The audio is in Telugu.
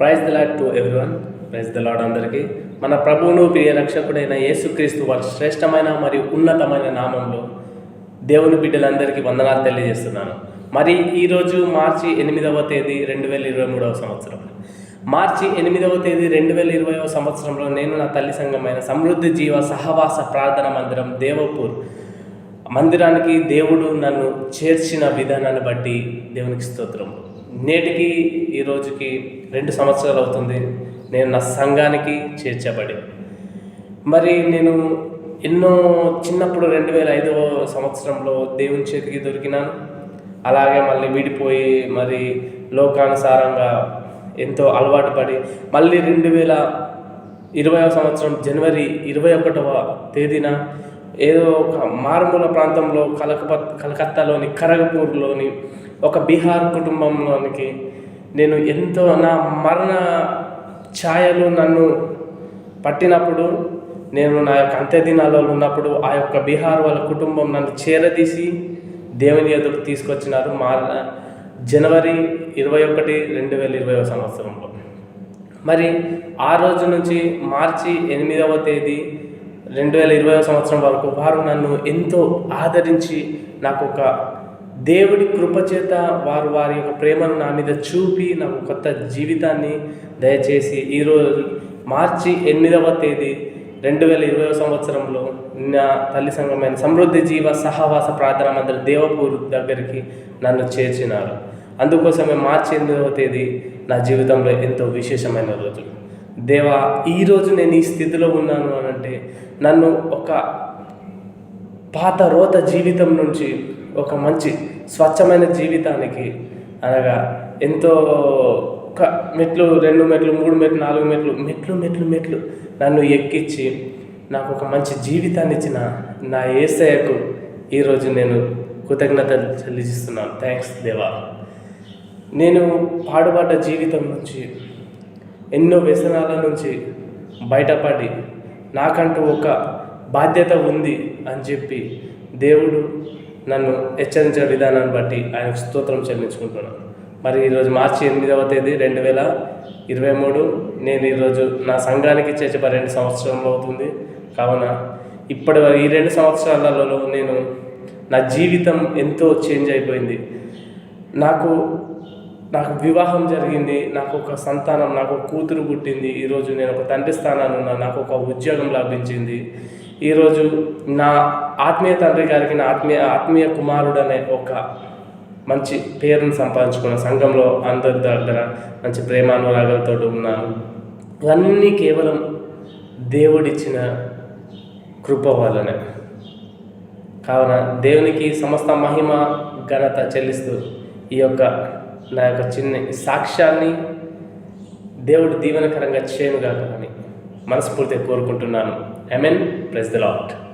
Praise the Lord to everyone. Praise the Lord అందరికీ. మన ప్రభువును ప్రియ రక్షకుడైన యేసుక్రీస్తు వారి శ్రేష్టమైన మరియు ఉన్నతమైన నామంలో దేవుని బిడ్డలందరికీ వందనాలు తెలియజేస్తున్నాను. మరి ఈరోజు మార్చి ఎనిమిదవ తేదీ రెండు వేల ఇరవై మూడవ సంవత్సరం. మార్చి ఎనిమిదవ తేదీ రెండు వేల ఇరవైవ సంవత్సరంలో నేను నా తల్లి సంఘమైన సమృద్ధి జీవ సహవాస ప్రార్థన మందిరం దేవపూర్ మందిరానికి దేవుడు నన్ను చేర్చిన విధానాన్ని బట్టి దేవునికి స్తోత్రం. నేటికి ఈ రోజుకి రెండు సంవత్సరాలు అవుతుంది. నేను నా సంఘానికి చేర్చబడి. మరి నేను ఎన్నో చిన్నప్పుడు రెండు వేల ఐదవ సంవత్సరంలో దేవుని చేతికి దొరికినాను. అలాగే మళ్ళీ విడిపోయి మరి లోకానుసారంగా ఎంతో అలవాటు పడి మళ్ళీ రెండు వేల ఇరవైవ సంవత్సరం జనవరి ఇరవై ఒకటవ తేదీన ఏదో ఒక మారుమూల ప్రాంతంలో కలకపత్ కలకత్తాలోని ఖరగపూర్లోని ఒక బీహార్ కుటుంబంలోనికి నేను ఎంతో నా మరణ ఛాయలు నన్ను పట్టినప్పుడు నేను నా యొక్క అంత్య దినాలలో ఉన్నప్పుడు ఆ యొక్క బీహార్ వాళ్ళ కుటుంబం నన్ను చేరదీసి దేవుని ఎదురు తీసుకొచ్చినారు. మా జనవరి ఇరవై ఒకటి రెండు వేల ఇరవై సంవత్సరంలో. మరి ఆ రోజు నుంచి మార్చి ఎనిమిదవ తేదీ రెండు వేల ఇరవై సంవత్సరం వరకు వారు నన్ను ఎంతో ఆదరించి నాకు ఒక దేవుడి కృపచేత వారు వారి యొక్క ప్రేమను నా మీద చూపి నాకు కొత్త జీవితాన్ని దయచేసి ఈరోజు మార్చి ఎనిమిదవ తేదీ రెండు వేల ఇరవై సంవత్సరంలో నా తల్లి సంఘమైన సమృద్ధి జీవ సహవాస ప్రార్థన మందిర దేవపూర్ దగ్గరికి నన్ను చేర్చినారు. అందుకోసమే మార్చి ఎనిమిదవ తేదీ నా జీవితంలో ఎంతో విశేషమైన రోజు దేవా ఈరోజు నేను ఈ స్థితిలో ఉన్నాను అని అంటే నన్ను ఒక పాత రోత జీవితం నుంచి ఒక మంచి స్వచ్ఛమైన జీవితానికి అనగా ఎంతో ఒక మెట్లు రెండు మెట్లు మూడు మెట్లు నాలుగు మెట్లు మెట్లు మెట్లు మెట్లు నన్ను ఎక్కించి నాకు ఒక మంచి జీవితాన్ని ఇచ్చిన నా ఏసయ్యకు ఈరోజు నేను కృతజ్ఞత చెల్లిస్తున్నాను. థ్యాంక్స్ దేవా. నేను పాడుపడ్డ జీవితం నుంచి ఎన్నో వ్యసనాల నుంచి బయటపడి నాకంటూ ఒక బాధ్యత ఉంది అని చెప్పి దేవుడు నన్ను హెచ్చరించిన విధానాన్ని బట్టి ఆయనకు స్తోత్రం చెల్లించుకుంటున్నాను. మరి ఈరోజు మార్చి ఎనిమిదవ తేదీ రెండు వేల ఇరవై మూడు. నేను ఈరోజు నా సంఘానికి చేసే రెండు సంవత్సరంలో అవుతుంది. కావున ఇప్పటి వరకు ఈ రెండు సంవత్సరాలలో నేను నా జీవితం ఎంతో చేంజ్ అయిపోయింది. నాకు నాకు వివాహం జరిగింది నాకు ఒక సంతానం నాకు ఒక కూతురు పుట్టింది ఈరోజు నేను ఒక తండ్రి స్థానాన్ని ఉన్నా నాకు ఒక ఉద్యోగం లభించింది. ఈరోజు నా ఆత్మీయ తండ్రి గారికి నా ఆత్మీయ ఆత్మీయ కుమారుడు అనే ఒక మంచి పేరును సంపాదించుకున్న సంఘంలో అందరి దగ్గర మంచి ప్రేమానురాగాలతో ఉన్నాను. ఇవన్నీ కేవలం దేవుడిచ్చిన కృప వల్లనే. కావున దేవునికి సమస్త మహిమ ఘనత చెల్లిస్తూ ఈ యొక్క నా యొక్క చిన్న సాక్ష్యాన్ని దేవుడు దీవెనకరంగా చేయనుగా అని మనస్ఫూర్తిగా కోరుకుంటున్నాను. Amen press the lot